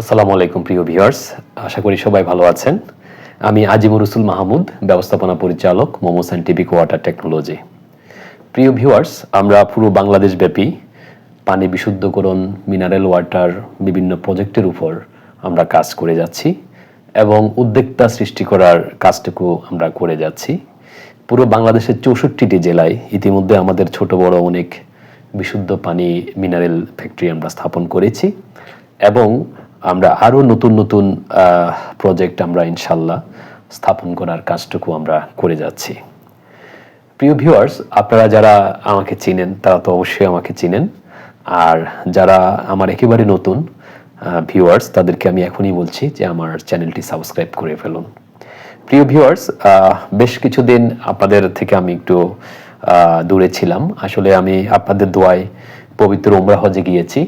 আসসালামু আলাইকুম, প্রিয় ভিউয়ার্স। আশা করি সবাই ভালো আছেন। আমি আজিমুর রসুল মাহমুদ, ব্যবস্থাপনা পরিচালক, মোমো সাইন্টিফিক ওয়াটার টেকনোলজি। প্রিয় ভিউয়ার্স, আমরা পুরো বাংলাদেশ ব্যাপী পানি বিশুদ্ধকরণ, মিনারেল ওয়াটার, বিভিন্ন প্রজেক্টের উপর আমরা কাজ করে যাচ্ছি এবং উদ্যোক্তা সৃষ্টি করার কাজটুকু আমরা করে যাচ্ছি। পুরো বাংলাদেশের চৌষট্টিটি জেলায় ইতিমধ্যে আমাদের ছোট বড় অনেক বিশুদ্ধ পানি, মিনারেল ফ্যাক্টরি আমরা স্থাপন করেছি এবং আমরা আরও নতুন নতুন প্রজেক্ট আমরা ইনশাল্লাহ স্থাপন করার কাজটুকু আমরা করে যাচ্ছি। প্রিয় ভিউয়ার্স আপনারা যারা আমাকে চিনেন, তারা তো অবশ্যই আমাকে চিনেন। আর যারা আমার একেবারে নতুন ভিউয়ার্স তাদেরকে আমি এখনই বলছি যে আমার চ্যানেলটি সাবস্ক্রাইব করে ফেলুন। প্রিয় ভিউয়ার্স বেশ কিছুদিন আপনাদের থেকে আমি একটু দূরে ছিলাম। আসলে আমি আপনাদের দোয়ায় পবিত্র উমরা হজে গিয়েছি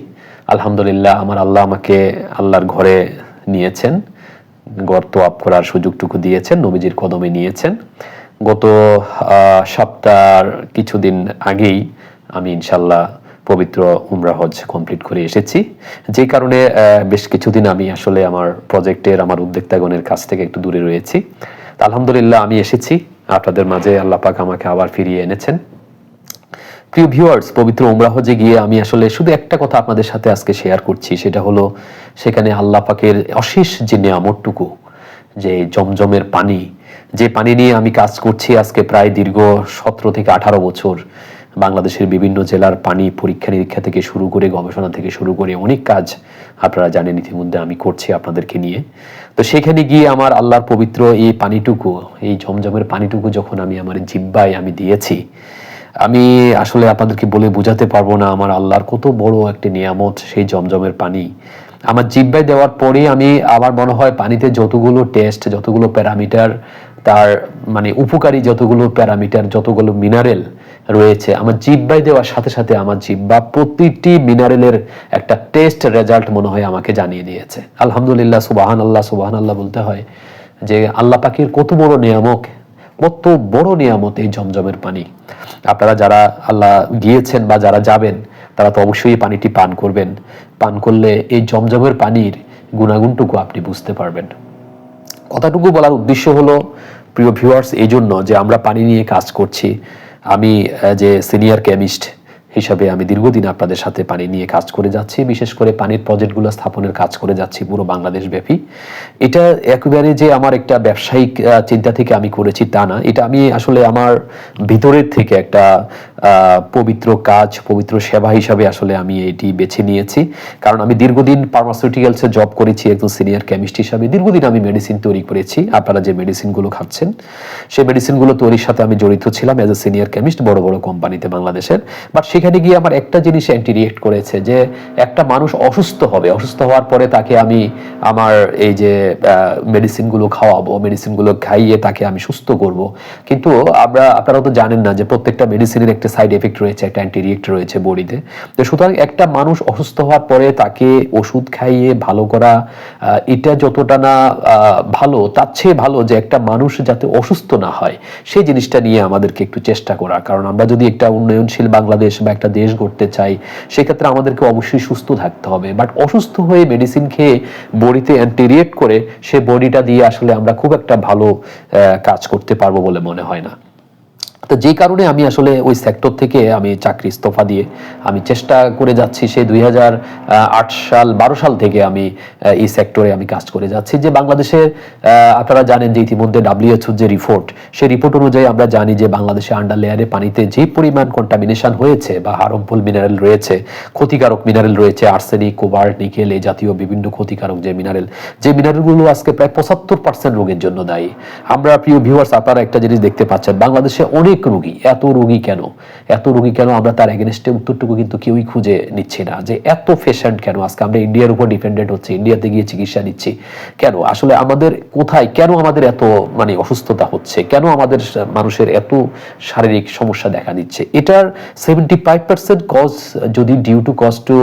আলহামদুলিল্লাহ, আমার আল্লাহ আমাকে আল্লাহর ঘরে নিয়েছেন, গর্ত আপ করার সুযোগটুকু দিয়েছেন, নবীজির কদমে নিয়েছেন। গত সপ্তাহ কিছুদিন আগেই আমি ইনশাল্লাহ পবিত্র উমরা হজ কমপ্লিট করে এসেছি। যে কারণে বেশ কিছুদিন আমি আসলে আমার প্রজেক্টের, আমার উদ্যোক্তাগণের কাছ থেকে একটু দূরে রয়েছি। আলহামদুলিল্লাহ আমি এসেছি। আপনাদের মাঝে আল্লাহ পাক আমাকে আবার ফিরিয়ে এনেছেন। প্রিয় ভিউয়ার্স পবিত্র উমরা হজে গিয়ে আমি আসলে শুধু একটা কথা আপনাদের সাথে আজকে শেয়ার করছি, সেটা হলো সেখানে আল্লাহ পাকের অশেষ যে নিয়ামতটুকু, যে জমজমের পানি, যে পানি নিয়ে আমি কাজ করছি আজকে প্রায় দীর্ঘ সতেরো থেকে আঠারো বছর, বাংলাদেশের বিভিন্ন জেলার পানি পরীক্ষা নিরীক্ষা থেকে শুরু করে, গবেষণা থেকে শুরু করে অনেক কাজ আপনারা জানেন ইতিমধ্যে আমি করছি আপনাদেরকে নিয়ে। তো সেখানে গিয়ে আমার আল্লাহর পবিত্র এই পানিটুকু, এই জমজমের পানিটুকু যখন আমি আমার জিব্বায় আমি দিয়েছি আমি আসলে আপনাদেরকে বলে বোঝাতে পারব না, আমার আল্লাহর কত বড় একটি নিয়ামত, সেই জমজমের পানি। আমার জিব্বায় দেওয়ার পরে আমি আমার মনে হয় পানিতে যতগুলো টেস্ট যতগুলো প্যারামিটার, তার মানে উপকারী যতগুলো প্যারামিটার, যতগুলো মিনারেল রয়েছে, আমার জিব্বায় দেওয়ার সাথে সাথে আমার জিব্বা প্রতিটি মিনারেলের একটা টেস্ট রেজাল্ট মনে হয় আমাকে জানিয়ে দিয়েছে। আলহামদুলিল্লাহ সুবাহান আল্লাহ সুবাহান আল্লাহ বলতে হয় যে আল্লাহ পাখির কত বড় নিয়ামক কত বড় নিয়ামত এই জমজমের পানি। আপনারা যারা আল্লাহ গিয়েছেন বা যারা যাবেন, তারা তো অবশ্যই এই পানিটি পান করবেন। পান করলে এই জমজমের পানির গুণাগুণটুকু আপনি বুঝতে পারবেন। কথাটুকু বলার উদ্দেশ্য হলো, প্রিয় ভিউয়ার্স এই জন্য যে আমরা পানি নিয়ে কাজ করছি। আমি যে সিনিয়র কেমিস্ট হিসাবে আমি দীর্ঘদিন আপনাদের সাথে পানি নিয়ে কাজ করে যাচ্ছি, বিশেষ করে পানির প্রজেক্টগুলো স্থাপনের কাজ করে যাচ্ছি পুরো বাংলাদেশ ব্যাপী। এটা একেবারে যে আমার একটা ব্যবসায়িক চিন্তা থেকে আমি করেছি তা না। এটা আমি আসলে আমার ভিতরের থেকে একটা পবিত্র কাজ, পবিত্র সেবা হিসাবে আসলে আমি এটি বেছে নিয়েছি। কারণ আমি দীর্ঘদিন ফার্মাসিউটিক্যালসে জব করেছি, একজন সিনিয়র কেমিস্ট হিসাবে। দীর্ঘদিন আমি মেডিসিন তৈরি করেছি। আপনারা যে মেডিসিনগুলো খাচ্ছেন, সেই মেডিসিনগুলো তৈরির সাথে আমি জড়িত ছিলাম এজ এ সিনিয়র কেমিস্ট বড় বড় কোম্পানিতে বাংলাদেশের। বাট সেখানে গিয়ে আমার একটা জিনিস অ্যান্টি রিয়েক্ট করেছে যে একটা মানুষ অসুস্থ হবে। অসুস্থ হওয়ার পরে তাকে আমি আমার এই যে মেডিসিনগুলো খাওয়াবো মেডিসিনগুলো খাইয়ে তাকে আমি সুস্থ করব। কিন্তু আমরা আপনারা তো জানেন না যে প্রত্যেকটা মেডিসিনের একটা সাইড এফেক্ট রয়েছে, একটা অ্যান্টি রিয়েক্ট রয়েছে বডিতে। তো সুতরাং একটা মানুষ অসুস্থ হওয়ার পরে তাকে ওষুধ খাইয়ে ভালো করা এটা যতটা না ভালো, তার চেয়ে ভালো যে একটা মানুষ যাতে অসুস্থ না হয়, সেই জিনিসটা নিয়ে আমাদেরকে একটু চেষ্টা করা কারণ আমরা যদি একটা উন্নয়নশীল বাংলাদেশ বা একটা দেশ গড়তে চাই, সেক্ষেত্রে আমাদেরকে অবশ্যই সুস্থ থাকতে হবে। বাট অসুস্থ হয়ে মেডিসিন খেয়ে বডিতে অ্যান্টিরিয়েট করে সে বডিটা দিয়ে আসলে আমরা খুব একটা ভালো কাজ করতে পারব বলে মনে হয় না। তো যে কারণে আমি আসলে ওই সেক্টর থেকে আমি চাকরি ইস্তফা দিয়ে আমি চেষ্টা করে যাচ্ছি সেই দুই হাজার আট সাল, বারো সাল থেকে আমি এই সেক্টরে আমি কাজ করে যাচ্ছি। যে বাংলাদেশের আপনারা জানেন যে ইতিমধ্যে ডাব্লিউএইচও যে রিপোর্ট সেই রিপোর্ট অনুযায়ী আমরা জানি যে বাংলাদেশে আন্ডার লেয়ারে পানিতে যে পরিমাণ কন্টামিনেশন হয়েছে বা হারমফুল মিনারেল রয়েছে, ক্ষতিকারক মিনারেল রয়েছে আর্সেনিক কোবাল্ট নিকেল এই জাতীয় বিভিন্ন ক্ষতিকারক যে মিনারেল যে মিনারেলগুলো আজকে প্রায় পঁচাত্তর পার্সেন্ট রোগের জন্য দায়ী। আমরা প্রিয় ভিউয়ার্স আপনারা একটা জিনিস দেখতে পাচ্ছেন, বাংলাদেশে অনেক রোগী, এত রোগী কেন? এত রোগী কেন আমরা তার এগেনস্টে উত্তরটুকু কিন্তু কেউই খুঁজে নিচ্ছি না। যে এত পেশেন্ট কেন? আজকে আমরা ইন্ডিয়ার উপর ডিপেন্ডেন্ট হচ্ছে ইন্ডিয়াতে গিয়ে চিকিৎসা নিচ্ছি। কেন? আসলে আমাদের কোথায়, কেন আমাদের এত মানে অসুস্থতা হচ্ছে? কেন আমাদের মানুষের এত শারীরিক সমস্যা দেখা দিচ্ছে? এটার সেভেন্টি ফাইভ পার্সেন্ট কজ যদি due to cause to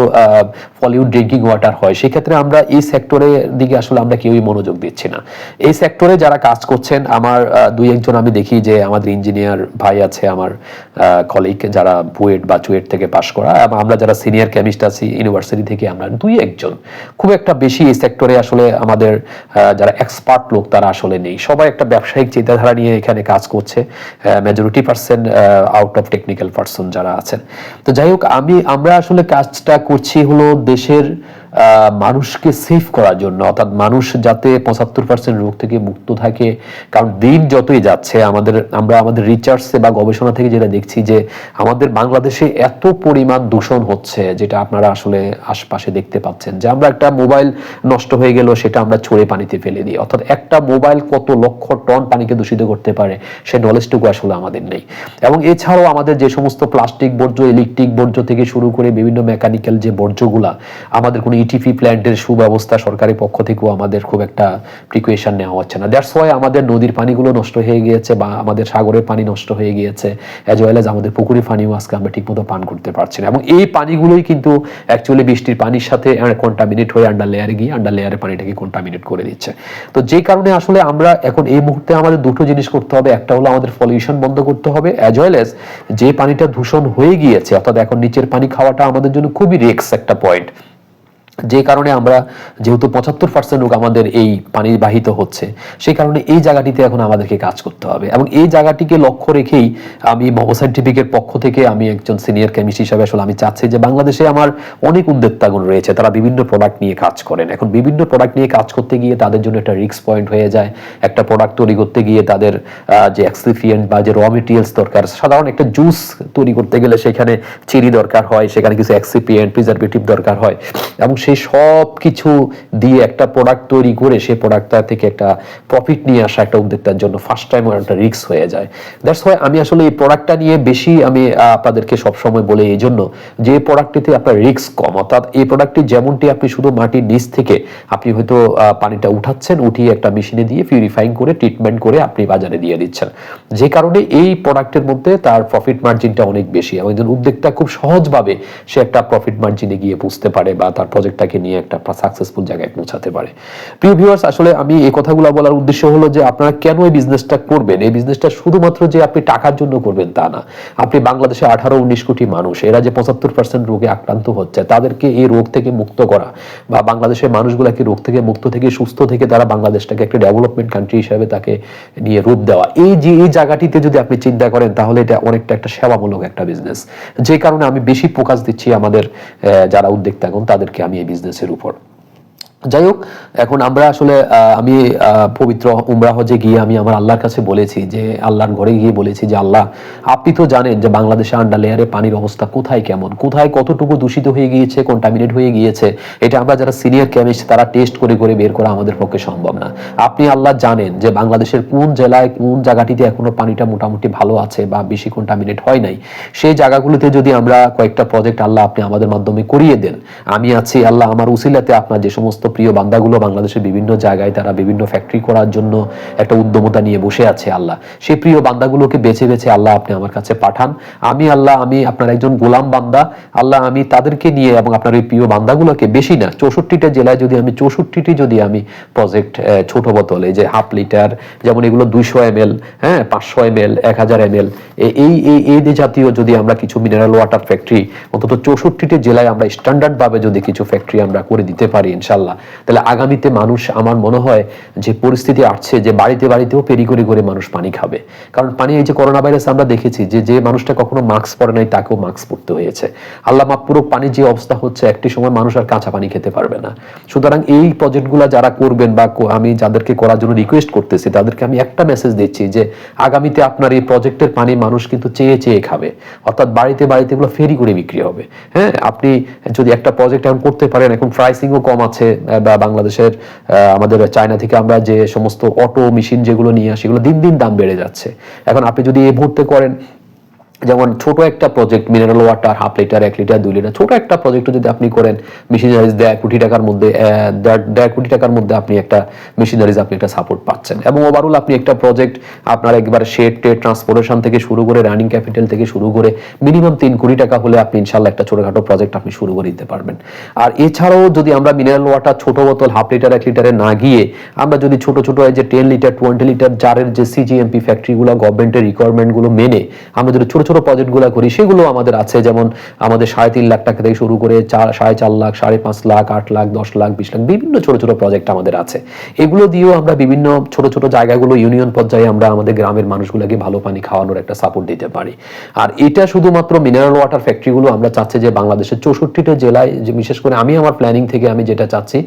polluted drinking water হয়, সেক্ষেত্রে আমরা এই সেক্টরের দিকে আসলে আমরা কেউই মনোযোগ দিচ্ছি না। এই সেক্টরে যারা কাজ করছেন, আমার দুই একজন আমি দেখি যে আমাদের ইঞ্জিনিয়ার ভাই আছে আমার কলিগ যারা বুয়েট বা চুয়েট থেকে পাশ করা। আমরা যারা সিনিয়র কেমিস্ট আছি ইউনিভার্সিটি থেকে আমরা দুই একজন। খুব একটা বেশি এই সেক্টরে আসলে আমাদের যারা এক্সপার্ট লোক তারা আসলে নেই। সবাই একটা ব্যবসায়িক চিন্তাধারা নিয়ে এখানে কাজ করছে majority percent out of technical person যারা আছেন। তো যাই হোক, আমি, আমরা আসলে কাজটা করছি হলো দেশের মানুষকে সেভ করার জন্য, অর্থাৎ মানুষ যাতে পঁচাত্তর পার্সেন্ট রোগ থেকে মুক্ত থাকে, কারণ দিন যতই যাচ্ছে, আমাদের, আমরা আমাদের রিসার্চে বা গবেষণা থেকে যেটা দেখছি যে আমাদের বাংলাদেশে এত পরিমাণ দূষণ হচ্ছে, যেটা আপনারা আসলে আশপাশে দেখতে পাচ্ছেন যে আমরা একটা মোবাইল নষ্ট হয়ে গেল, সেটা আমরা ছড়ে পানিতে ফেলে দিই। অর্থাৎ একটা মোবাইল কত লক্ষ টন পানিকে দূষিত করতে পারে, সে নলেজটুকু আসলে আমাদের নেই। এবং এছাড়াও আমাদের যে সমস্ত প্লাস্টিক বর্জ্য ইলেকট্রিক বর্জ্য থেকে শুরু করে বিভিন্ন মেকানিক্যাল যে বর্জ্যগুলা, আমাদের কোনো ইটিপি প্ল্যান্টের সুব্যবস্থা সরকারি পক্ষ থেকেও আমাদের খুব একটা প্রিকুয়েশন নেওয়া হচ্ছে না। দ্যাটস ওয়াই আমাদের নদীর পানিগুলো নষ্ট হয়ে গিয়েছে বা আমাদের সাগরের পানি নষ্ট হয়ে গিয়েছে অ্যাজ ওয়েল এজ আমাদের পুকুরের পানিও আজকে আমরা ঠিকমতো পান করতে পারছি না। এবং এই পানিগুলোই কিন্তু অ্যাকচুয়ালি বৃষ্টির পানির সাথে কন্টামিনেট হয়ে আন্ডার লেয়ারে গিয়ে আন্ডার লেয়ারে পানিটাকে কন্টামিনেট করে দিচ্ছে। তো যে কারণে আসলে আমরা এখন এই মুহূর্তে আমাদের দুটো জিনিস করতে হবে। একটা হলো আমাদের পলিউশন বন্ধ করতে হবে অ্যাজ ওয়েল এজ যে পানিটা দূষণ হয়ে গিয়েছে, অর্থাৎ এখন নিচের পানি খাওয়াটা আমাদের জন্য খুবই রিস্ক একটা পয়েন্ট যে কারণে আমরা যেহেতু পঁচাত্তর পার্সেন্ট লোক আমাদের এই পানি বাহিত হচ্ছে, সেই কারণে এই জায়গাটিতে এখন আমাদেরকে কাজ করতে হবে। এবং এই জায়গাটিকে লক্ষ্য রেখেই আমি মমো সাইন্টিফিকের পক্ষ থেকে আমি একজন সিনিয়র কেমিস্ট হিসাবে আসলে আমি চাচ্ছি যে বাংলাদেশে আমার অনেক উদ্যোক্তাগুণ রয়েছে, তারা বিভিন্ন প্রোডাক্ট নিয়ে কাজ করেন। এখন বিভিন্ন প্রোডাক্ট নিয়ে কাজ করতে গিয়ে তাদের জন্য একটা রিস্ক পয়েন্ট হয়ে যায়। একটা প্রোডাক্ট তৈরি করতে গিয়ে তাদের যে এক্সিফিয়েন্ট বা যে র মেটেরিয়ালস দরকার, সাধারণ একটা জুস তৈরি করতে গেলে সেখানে চিনি দরকার হয়, সেখানে কিছু এক্সিপিয়েন্ট প্রিজারভেটিভ দরকার হয়। এবং সেই সব কিছু দিয়ে একটা প্রোডাক্ট তৈরি করে সেই প্রোডাক্টটা থেকে একটা প্রফিট নিয়ে আসা একটা উদ্যোক্তার জন্য ফার্স্ট টাইম একটা রিস্ক হয়ে যায়। দ্যাটস ওয়াই আমি আসলে এই প্রোডাক্টটা নিয়ে বেশি আমি আপনাদেরকে সবসময় বলি এই জন্য যে প্রোডাক্টটিতে আপনার রিস্ক কম, অর্থাৎ এই প্রোডাক্টটি যেমনটি আপনি শুধু মাটির নিচ থেকে আপনি হয়তো পানিটা উঠাচ্ছেন, উঠিয়ে একটা মেশিনে দিয়ে পিউরিফাইং করে ট্রিটমেন্ট করে আপনি বাজারে দিয়ে দিচ্ছেন। যে কারণে এই প্রোডাক্টের মধ্যে তার প্রফিট মার্জিনটা অনেক বেশি। এবং উদ্যোক্তা খুব সহজভাবে সে একটা প্রফিট মার্জিনে গিয়ে বুঝতে পারে বা তার প্রজেক্টটাকে নিয়ে একটা সাকসেসফুল জায়গায় পৌঁছাতে পারে। প্রিয় ভিউয়ার্স আসলে আমি এই কথাগুলো বলার উদ্দেশ্য হলো যে আপনারা কেন এই বিজনেসটা করবেন? এই বিজনেসটা শুধুমাত্র যে আপনি টাকার জন্য করবেন তা না। আপনি বাংলাদেশে আঠারো, উনিশ কোটি মানুষ, এরা যে পঁচাত্তর পার্সেন্ট রোগে আক্রান্ত হচ্ছে, তাদেরকে এই রোগ থেকে মুক্ত করা বা বাংলাদেশের মানুষগুলাকে রোগ থেকে মুক্ত থেকে সুস্থ থেকে তারা বাংলাদেশটাকে একটা ডেভেলপমেন্ট কান্ট্রি হিসেবে তাকে নিয়ে রূপ দেওয়া। এই যে, এই জায়গাটিতে যদি আপনি চিন্তা করেন, তাহলে এটা অনেকটা একটা সেবামূলক একটা বিজনেস যে কারণে আমি বেশি ফোকাস দিচ্ছি আমাদের যারা উদ্যোক্তাগণ তাদেরকে আমি এই বিজনেসের উপর। যাই হোক এখন আমরা আসলে আমি পবিত্র উমরা হজে গিয়ে আমি আমার আল্লাহর কাছে বলেছি, যে আল্লাহর ঘরে গিয়ে বলেছি যে আল্লাহ, আপনি তো জানেন যে বাংলাদেশে আন্ডার লেয়ারে পানির অবস্থা কোথায় কেমন, কোথায় কতটুকু দূষিত হয়ে গিয়েছে কন্টামিনেট হয়ে গিয়েছে, এটা আমরা যারা সিনিয়র কেমিস্ট তারা টেস্ট করে করে বের করা আমাদের পক্ষে সম্ভব না। আপনি আল্লাহ জানেন যে বাংলাদেশের কোন জেলায়, কোন জায়গাটিতে এখনও পানিটা মোটামুটি ভালো আছে বা বেশি কন্টামিনেট হয় নাই, সেই জায়গাগুলোতে যদি আমরা কয়েকটা প্রজেক্ট আল্লাহ আপনি আমাদের মাধ্যমে করিয়ে দেন, আমি আছি, আল্লাহ আমার উসিলাতে আপনার যে সমস্ত প্রিয় বান্দাগুলো বাংলাদেশের বিভিন্ন জায়গায় তারা বিভিন্ন ফ্যাক্টরি করার জন্য একটা উদ্যমতা নিয়ে বসে আছে আল্লাহ। সেই প্রিয় বান্দাগুলোকে বেছে বেছে আল্লাহ আপনি আমার কাছে পাঠান। আমি আল্লাহ, আমি আপনার একজন গোলাম বান্দা। আল্লাহ, আমি তাদেরকে নিয়ে এবং আপনার এই প্রিয় বান্দাগুলোকে বেশি না, চৌষট্টিটা জেলায় যদি আমি, চৌষট্টিটি যদি আমি প্রজেক্ট ছোট বোতলে, যে হাফ লিটার যেমন এগুলো দুইশো এম এল হ্যাঁ পাঁচশো এম এল এক হাজার এম এল এই এই জাতীয় যদি আমরা কিছু মিনারেল ওয়াটার ফ্যাক্টরি অন্তত চৌষট্টিটি জেলায় আমরা স্ট্যান্ডার্ড ভাবে যদি কিছু ফ্যাক্টরি আমরা করে দিতে পারি ইনশাল্লাহ তাহলে আগামীতে মানুষ, আমার মনে হয় যে পরিস্থিতি আসছে যে বাড়িতে বাড়িতেও পেরি করে করে মানুষ পানি খাবে। কারণ পানি এই যে করোনা ভাইরাস আমরা দেখেছি, যে যে মানুষটা কখনো মাস্ক পরে নাই তাকেও মাস্ক পরতে হয়েছে। আল্লাহ পুরো পানির যে অবস্থা হচ্ছে, একটি সময় মানুষ আর কাঁচা পানি খেতে পারবে না। সুতরাং এই প্রজেক্টগুলো যারা করবেন বা আমি যাদেরকে করার জন্য রিকোয়েস্ট করতেছি, তাদেরকে আমি একটা মেসেজ দিচ্ছি যে, আগামীতে আপনার এই প্রজেক্টের পানি মানুষ কিন্তু চেয়ে চেয়ে খাবে। অর্থাৎ বাড়িতে বাড়িতে এগুলো ফেরি করে বিক্রি হবে। হ্যাঁ আপনি যদি একটা প্রজেক্ট এখন করতে পারেন, এখন প্রাইসিংও কম আছে বা বাংলাদেশের আমাদের চায়না থেকে আমরা যে সমস্ত অটো মেশিন যেগুলো নিয়ে আসি সেগুলো দিন দিন দাম বেড়ে যাচ্ছে। এখন আপনি যদি এই মুহূর্তে করেন যেমন ছোট একটা project mineral water half litre এক লিটার দুই লিটার ছোট একটা প্রজেক্ট যদি আপনি করেন মেশিনারিজ দেড় কোটি টাকার মধ্যে দেড়- কোটি টাকার মধ্যে আপনি একটা মেশিনারিজ আপনি একটা সাপোর্ট পাচ্ছেন। এবং ওভারঅল আপনি একটা প্রজেক্ট আপনার একবার শেড টেড ট্রান্সপোর্টেশন থেকে শুরু করে রানিং ক্যাপিটাল থেকে শুরু করে মিনিমাম তিন কোটি টাকা হলে আপনি ইনশাল্লাহ একটা ছোটখাটো প্রজেক্ট আপনি শুরু করে দিতে পারবেন। আর এছাড়াও যদি আমরা মিনারেল ওয়াটার ছোট বোতল হাফ লিটার এক লিটারে না গিয়ে আমরা যদি ছোট ছোট এই যে টেন লিটার টোয়েন্টি লিটার জারের যে সিজিএমপি ফ্যাক্টরিগুলো গভর্নমেন্টের রিকোয়ারমেন্টগুলো মেনে আমরা যদি ছোট ছোট প্রজেক্টগুলো করি সেগুলো আমাদের আছে। যেমন আমাদের সাড়ে তিন লাখ টাকা থেকে শুরু করে চার, সাড়ে চার লাখ, সাড়ে পাঁচ লাখ, আট লাখ, দশ লাখ, বিশ লাখ বিভিন্ন ছোট ছোট প্রজেক্ট আমাদের আছে। এগুলো দিয়েও আমরা বিভিন্ন ছোট ছোট জায়গাগুলো ইউনিয়ন পর্যায়ে আমরা আমাদের গ্রামের মানুষগুলোকে ভালো পানি খাওয়ানোর একটা সাপোর্ট দিতে পারি। আর এটা শুধুমাত্র মিনারেল ওয়াটার ফ্যাক্টরিগুলো আমরা চাচ্ছি যে বাংলাদেশের চৌষট্টিটা জেলায়, যে বিশেষ করে আমি আমার প্ল্যানিং থেকে আমি যেটা চাচ্ছি,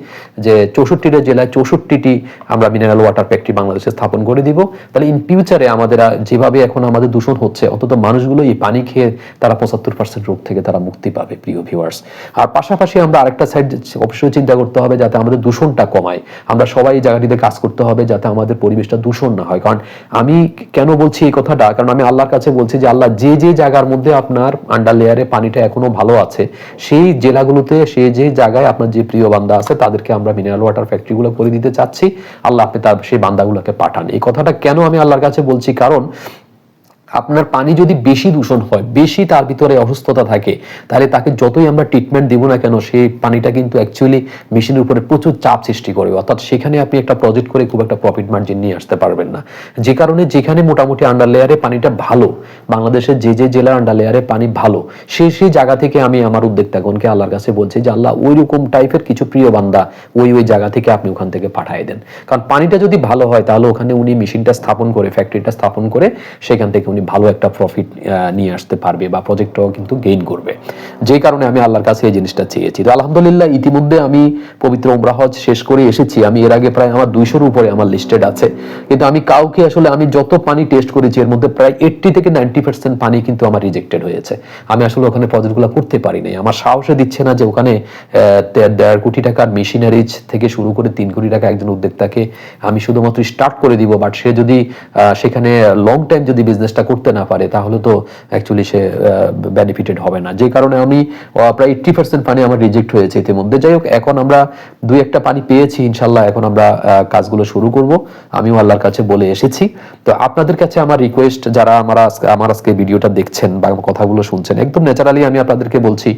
যে চৌষট্টিটা জেলায় চৌষট্টিটি আমরা মিনারেল ওয়াটার ফ্যাক্টরি বাংলাদেশে স্থাপন করে দিব। তাহলে ইন ফিউচারে আমাদের যেভাবে এখন আমাদের দূষণ হচ্ছে, অন্তত মানুষগুলো এই পানি খেয়ে তারা পঁচাত্তর পার্সেন্ট রোগ থেকে তারা মুক্তি পাবে, প্রিয় ভিউয়ার্স আর পাশাপাশি আমরা আরেকটা সাইড অবশ্যই চিন্তা করতে হবে যাতে আমাদের দূষণটা কমায়। আমরা সবাই এই জায়গাটিতে কাজ করতে হবে যাতে আমাদের পরিবেশটা দূষণ না হয়। কারণ আমি কেন বলছি এই কথাটা? কারণ আমি আল্লাহর কাছে বলছি যে, আল্লাহ যে যে জায়গার মধ্যে আপনার আন্ডার লেয়ারে পানিটা এখনও ভালো আছে, সেই জেলাগুলোতে সে যে জায়গায় আপনার যে প্রিয় বান্দা আছে, তাদেরকে আমরা মিনারেল ওয়াটার ফ্যাক্টরিগুলো করে দিতে চাচ্ছি। আল্লাহ আপনি তার, সেই বান্দাগুলোকে পাঠান। এই কথাটা কেন আমি আল্লাহর কাছে বলছি? কারণ আপনার পানি যদি বেশি দূষণ হয়, বেশি তার ভিতরে অসুস্থতা থাকে, তাহলে তাকে যতই আমরা ট্রিটমেন্ট দিব না কেন, সেই পানিটা কিন্তু অ্যাকচুয়ালি মেশিনের উপরে প্রচুর চাপ সৃষ্টি করবে। অর্থাৎ সেখানে আপনি একটা প্রজেক্ট করে খুব একটা প্রফিট মার্জিন নিয়ে আসতে পারবেন না। যে কারণে যেখানে মোটামুটি আন্ডার লেয়ারে পানিটা ভালো, বাংলাদেশের যে যে জেলার আন্ডার লেয়ারে পানি ভালো সেই সেই জায়গা থেকে আমি আমার উদ্যোক্তাগণকে আল্লাহর কাছে বলছি যে, আল্লাহ ওই রকম টাইপের কিছু প্রিয় বান্দা ওই ওই জায়গা থেকে আপনি ওখান থেকে পাঠিয়ে দেন। কারণ পানিটা যদি ভালো হয়, তাহলে ওখানে উনি মেশিনটা স্থাপন করে ফ্যাক্টরিটা স্থাপন করে, সেখান থেকে উনি ভালো একটা প্রফিট নিয়ে আসতে পারবে বা প্রজেক্টটাও কিন্তু গেইন করবে। যে কারণে আমি আল্লাহর কাছে এই জিনিসটা চেয়েছি। তো আলহামদুলিল্লাহ, ইতিমধ্যে আমি পবিত্র উমরা হজ শেষ করে এসেছি। আমি এর আগে প্রায় আমার দুইশোর উপরে আমার লিস্টেড আছে। কিন্তু আমি কাউকে আসলে আমি যত পানি টেস্ট করেছি, এর মধ্যে প্রায় এইট্টি থেকে নাইনটি পার্সেন্ট পানি কিন্তু আমার রিজেক্টেড হয়েছে। আমি আসলে ওখানে প্রজেক্টগুলো করতে পারি নাই। আমার সাহসে দিচ্ছে না যে ওখানে দেড় কোটি টাকার মেশিনারিজ থেকে শুরু করে তিন কোটি টাকা একজন উদ্যোক্তাকে আমি শুধুমাত্র স্টার্ট করে দিব। বাট সে যদি সেখানে লং টাইম যদি বিজনেসটা করতে না পারে, তাহলে তো অ্যাকচুয়ালি সে বেনিফিটেড হবে না। যে কারণে আমি প্রায় এইট্টি পার্সেন্ট পানি আমার রিজেক্ট হয়েছে ইতিমধ্যে। যাই হোক, এখন আমরা দুই একটা পানি পেয়েছি, ইনশাল্লাহ এখন আমরা কাজগুলো শুরু করব। আমিও আল্লাহর কাছে বলে এসেছি। তো আপনাদের কাছে আমার রিকোয়েস্ট যারা আমার আমার আজকে ভিডিওটা দেখছেন বা কথাগুলো শুনছেন, একদম ন্যাচারালি আমি আপনাদেরকে বলছি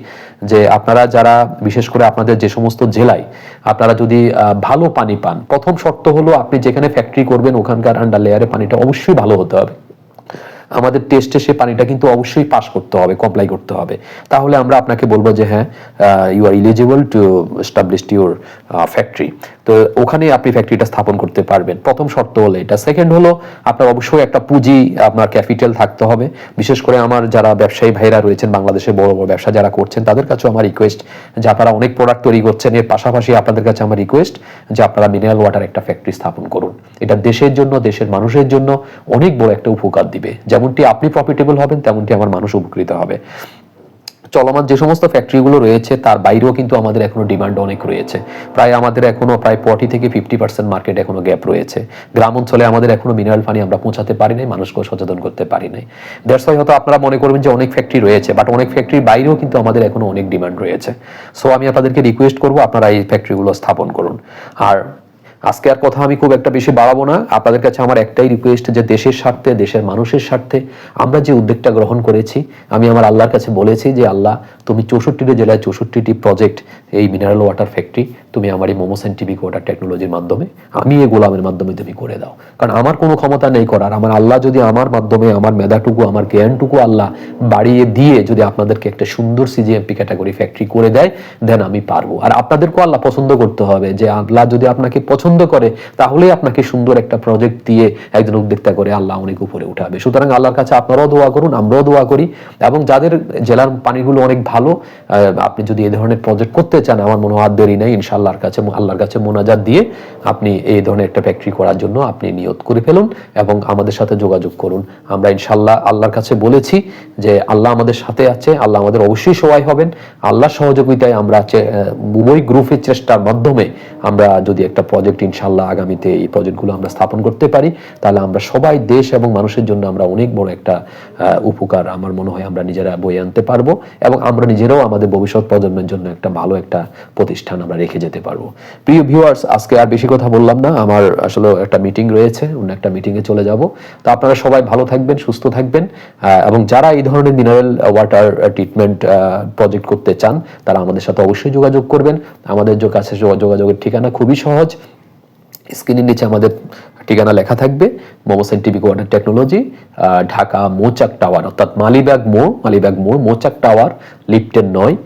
যে আপনারা যারা, বিশেষ করে আপনাদের যে সমস্ত জেলায়, আপনারা যদি ভালো পানি পান, প্রথম শর্ত হলো আপনি যেখানে ফ্যাক্টরি করবেন, ওখানকার আন্ডার লেয়ারে পানিটা অবশ্যই ভালো হতে হবে। আমাদের টেস্টে সে পানিটা কিন্তু অবশ্যই পাস করতে হবে কমপ্লাই করতে হবে। তাহলে আমরা আপনাকে বলব যে হ্যাঁ you are eligible to establish your factory তো ওখানে আপনি ফ্যাক্টরিটা স্থাপন করতে পারবেন। প্রথম শর্ত হলো এটা। সেকেন্ড হলো, আপনার অবশ্যই একটা পুঁজি আপনার ক্যাপিটাল থাকতে হবে। বিশেষ করে আমার যারা ব্যবসায়ী ভাইরা রয়েছেন বাংলাদেশে বড় বড় ব্যবসা যারা করছেন, তাদের কাছেও আমার রিকোয়েস্ট যে আপনারা অনেক প্রোডাক্ট তৈরি করছেন। এর পাশাপাশি আপনাদের কাছে আমার রিকোয়েস্ট যে আপনারা মিনারেল ওয়াটার একটা ফ্যাক্টরি স্থাপন করুন। এটা দেশের জন্য, দেশের মানুষের জন্য অনেক বড় একটা উপকার দিবে। যেমনটি আপনি প্রফিটেবল হবেন, তেমনটি আমার মানুষ উপকৃত হবে। চলমান যে সমস্ত ফ্যাক্টরিগুলো রয়েছে, তার বাইরেও কিন্তু আমাদের এখনও ডিমান্ড অনেক রয়েছে। প্রায় আমাদের এখনও প্রায় ফর্টি থেকে ফিফটি পার্সেন্ট মার্কেট এখনও গ্যাপ রয়েছে। গ্রাম অঞ্চলে আমাদের এখনও মিনারেল পানি আমরা পৌঁছাতে পারি নাই মানুষকে সচেতন করতে পারি নাই। দ্যাটস হয়তো আপনারা মনে করবেন যে অনেক ফ্যাক্টরি রয়েছে বাট অনেক ফ্যাক্টরির বাইরেও কিন্তু আমাদের এখনও অনেক ডিমান্ড রয়েছে। সো আমি আপনাদেরকে রিকোয়েস্ট করব আপনারা এই ফ্যাক্টরিগুলো স্থাপন করুন। আর আজকে আর কথা আমি খুব একটা বেশি বাড়াবো না। আপনাদের কাছে আমার একটাই রিকোয়েস্ট যে দেশের স্বার্থে, দেশের মানুষের স্বার্থে আমরা যে উদ্যোগটা গ্রহণ করেছি, আমি আমার আল্লাহর কাছে বলেছি যে আল্লাহ তুমি চৌষট্টিটি জেলায় চৌষট্টিটি প্রজেক্ট এই মিনারেল ওয়াটার ফ্যাক্টরি তুমি আমার এই মোমো সাইন্টিফিক ওয়াটার টেকনোলজির মাধ্যমে, আমি এই গোলামের মাধ্যমে তুমি করে দাও। কারণ আমার কোনো ক্ষমতা নেই করার। আমার আল্লাহ যদি আমার মাধ্যমে, আমার মেধাটুকু, আমার জ্ঞানটুকু আল্লাহ বাড়িয়ে দিয়ে যদি আপনাদেরকে একটা সুন্দর সিজিএমপি ক্যাটাগরি ফ্যাক্টরি করে দেয় দেন আমি পারব। আর আপনাদেরকেও আল্লাহ পছন্দ করতে হবে যে আল্লাহ যদি আপনাকে পছন্দ করে, তাহলেই আপনাকে সুন্দর একটা প্রজেক্ট দিয়ে একজন উদ্যোক্তা করে আল্লাহ অনেক উপরে উঠাবে। সুতরাং আল্লাহর কাছে আপনারাও দোয়া করুন, আমরাও দোয়া করি। এবং যাদের জেলার পানিগুলো অনেক ভালো ভালো আপনি যদি এই ধরনের প্রজেক্ট করতে চান, আমার মনে হয় দেরি নেই, ইনশাআল্লাহর কাছে আল্লাহর কাছে মোনাজাত দিয়ে আপনি এই ধরনের একটা ফ্যাক্টরি করার জন্য আপনি নিয়ত করে ফেলুন এবং আমাদের সাথে যোগাযোগ করুন। আমরা ইনশাআল্লাহ আল্লাহর কাছে বলেছি যে আল্লাহ আমাদের সাথে আছে, আল্লাহ আমাদের অবশ্যই সহায় হবেন। আল্লাহর সহযোগিতায় আমরা উভয় গ্রুপের চেষ্টার মাধ্যমে আমরা যদি একটা প্রজেক্ট ইনশাআল্লাহ আগামীতে এই প্রজেক্টগুলো আমরা স্থাপন করতে পারি, তাহলে আমরা সবাই দেশ এবং মানুষের জন্য আমরা অনেক বড় একটা উপকার, আমার মনে হয় আমরা নিজেরা বয়ে আনতে পারব এবং আমরা নিজেরাও আমাদের ভবিষ্যৎ প্রজন্মের জন্য একটা ভালো একটা প্রতিষ্ঠান আমরা রেখে যেতে পারব। প্রিয় ভিউয়ার্স আজকে আর বেশি কথা বললাম না। আমার আসলে একটা মিটিং রয়েছে, অন্য একটা মিটিংয়ে চলে যাব। তো আপনারা সবাই ভালো থাকবেন, সুস্থ থাকবেন। এবং যারা এই ধরনের মিনারেল ওয়াটার ট্রিটমেন্ট প্রজেক্ট করতে চান, তারা আমাদের সাথে অবশ্যই যোগাযোগ করবেন। আমাদের কাছে যোগাযোগের ঠিকানা খুবই সহজ। স্ক্রিনের নিচে আমাদের ঠিকানা লেখা থাকবে Momo scientific water technology Dhaka Mouchak tower, অর্থাৎ মালিবাগ মোড় মালিবাগ মোড়, মোচাক টাওয়ার, লিফটের নয়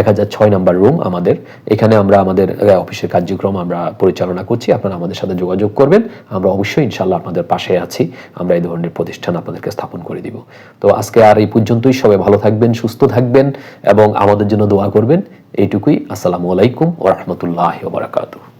এক হাজার ছয় নাম্বার রুম আমাদের। এখানে আমরা আমাদের অফিসের কার্যক্রম আমরা পরিচালনা করছি, আপনারা আমাদের সাথে যোগাযোগ করবেন, আমরা অবশ্যই ইনশাল্লাহ আপনাদের পাশে আছি, আমরা এই ধরনের প্রতিষ্ঠান আপনাদেরকে স্থাপন করে দিব। তো আজকে আর এই পর্যন্তই, সবাই ভালো থাকবেন, সুস্থ থাকবেন, এবং আমাদের জন্য দোয়া করবেন, এইটুকুই, আসসালামু আলাইকুম ওরহমতুল্লাহ বারাকাতুহ।